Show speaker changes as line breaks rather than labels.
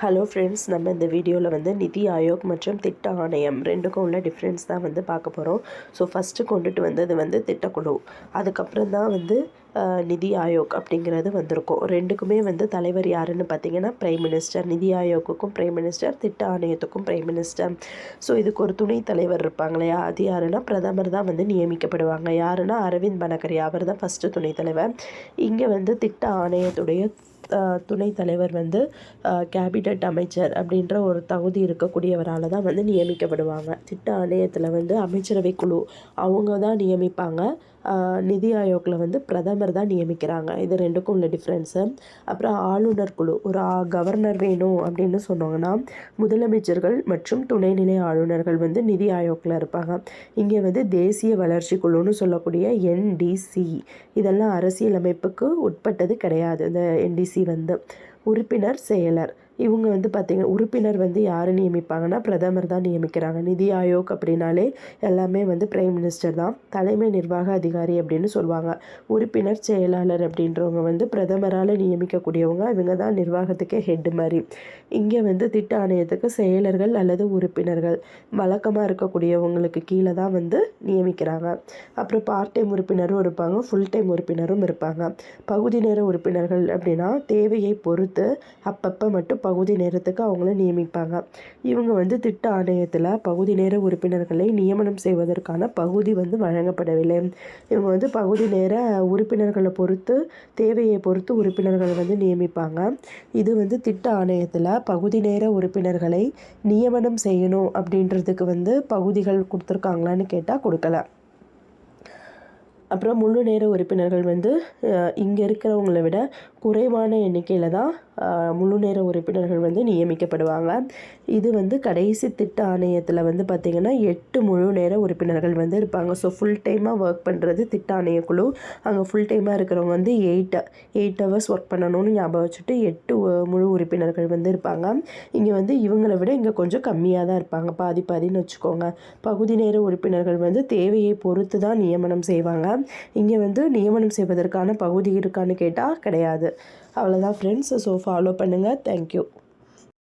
Hello friends நம்ம இந்த வீடியோவில் வந்து நிதி ஆயோக் மற்றும் திட்ட ஆணையம் ரெண்டுக்கும் உள்ள டிஃப்ரென்ஸ் தான் வந்து பார்க்க போகிறோம் ஸோ ஃபஸ்ட்டு கொண்டுட்டு வந்தது வந்து திட்டக்குழு. அதுக்கப்புறம் தான் வந்து நிதி ஆயோக் அப்படிங்கிறது வந்திருக்கும். ரெண்டுக்குமே வந்து தலைவர் யாருன்னு பார்த்தீங்கன்னா பிரைம் மினிஸ்டர் நிதி ஆயோக்குக்கும் பிரைம் மினிஸ்டர் திட்ட ஆணையத்துக்கும் பிரைம் மினிஸ்டர் ஸோ இதுக்கு ஒரு துணைத் தலைவர் இருப்பாங்க இல்லையா? அது யாருன்னா பிரதமர் தான் வந்து நியமிக்கப்படுவாங்க. யாருன்னா அரவிந்த் பனகரி அவர் தான் ஃபஸ்ட்டு துணைத் தலைவர். இங்கே வந்து திட்ட ஆணையத்துடைய துணைத் தலைவர் வந்து கேபினட் அமைச்சர் அப்படின்ற ஒரு தகுதி இருக்கக்கூடியவரால் தான் வந்து நியமிக்கப்படுவாங்க. திட்ட ஆணையத்தில் வந்து அமைச்சரவை குழு அவங்க தான் நியமிப்பாங்க. நிதி ஆயோக்கில் வந்து பிரதமர் தான் நியமிக்கிறாங்க. இது ரெண்டுக்கும் உள்ள டிஃப்ரென்ஸு அப்புறம் ஆளுநர் குழு ஒரு கவர்னர் வேணும் அப்படின்னு சொன்னாங்கன்னா முதலமைச்சர்கள் மற்றும் துணைநிலை ஆளுநர்கள் வந்து நிதி ஆயோக்கில் இருப்பாங்க. இங்கே வந்து தேசிய வளர்ச்சி குழுன்னு சொல்லக்கூடிய என்டிசி இதெல்லாம் அரசியலமைப்புக்கு உட்பட்டது கிடையாது. இந்த என்டிசி வந்த உறுப்பினர் செயலர். இவங்க வந்து பார்த்திங்கன்னா உறுப்பினர் வந்து யார் நியமிப்பாங்கன்னா பிரதமர் தான் நியமிக்கிறாங்க. நிதி ஆயோக் அப்படின்னாலே எல்லாமே வந்து பிரைம் மினிஸ்டர் தான். தலைமை நிர்வாக அதிகாரி அப்படின்னு சொல்லுவாங்க. உறுப்பினர் செயலாளர் அப்படின்றவங்க வந்து பிரதமரால் நியமிக்கக்கூடியவங்க. இவங்க தான் நிர்வாகத்துக்கே ஹெட் மாதிரி. இங்கே வந்து திட்ட ஆணையத்துக்கு செயலர்கள் அல்லது உறுப்பினர்கள் வழக்கமாக இருக்கக்கூடியவங்களுக்கு கீழே தான் வந்து நியமிக்கிறாங்க. அப்புறம் பார்ட் டைம் உறுப்பினரும் இருப்பாங்க ஃபுல் டைம் உறுப்பினரும் இருப்பாங்க. பகுதி நேர உறுப்பினர்கள் அப்படின்னா தேவையை பொறுத்து அப்பப்போ மட்டும் பகுதி நேரத்துக்கு அவங்கள நியமிப்பாங்க. இவங்க வந்து திட்ட ஆணையத்தில் பகுதி நேர உறுப்பினர்களை நியமனம் செய்வதற்கான பகுதி வந்து வழங்கப்படவில்லை. இவங்க வந்து பகுதி நேர உறுப்பினர்களை பொறுத்து தேவையை பொறுத்து உறுப்பினர்களை வந்து நியமிப்பாங்க. இது வந்து திட்ட ஆணையத்தில் பகுதி நேர உறுப்பினர்களை நியமனம் செய்யணும் அப்படின்றதுக்கு வந்து பகுதிகள் கொடுத்துருக்காங்களான்னு கேட்டால் கொடுக்கல. அப்புறம் முழு நேர உறுப்பினர்கள் வந்து இங்கே இருக்கிறவங்கள விட குறைவான எண்ணிக்கையில் தான் முழு நேர உறுப்பினர்கள் வந்து நியமிக்கப்படுவாங்க. இது வந்து கடைசி திட்ட ஆணையத்தில் வந்து பார்த்திங்கன்னா எட்டு முழு நேர உறுப்பினர்கள் வந்து இருப்பாங்க. ஸோ ஃபுல் டைமாக ஒர்க் பண்ணுறது திட்ட ஆணைய குழு. அங்கே ஃபுல் டைமாக இருக்கிறவங்க வந்து எயிட் எயிட் ஹவர்ஸ் ஒர்க் பண்ணணும்னு ஞாபகம் வச்சுட்டு எட்டு முழு உறுப்பினர்கள் வந்து இருப்பாங்க. இங்கே வந்து இவங்களை விட இங்கே கொஞ்சம் கம்மியாக தான் இருப்பாங்க. பாதி பாதின்னு வச்சுக்கோங்க. பகுதி நேர உறுப்பினர்கள் வந்து தேவையை பொறுத்து தான் நியமனம் செய்வாங்க. இங்கே வந்து நியமனம் செய்வதற்கான பகுதி இருக்கான்னு கேட்டால் கிடையாது. அவ்வளோதான் ஃப்ரெண்ட்ஸ் ஸோ ஃபாலோ பண்ணுங்கள் தேங்க்யூ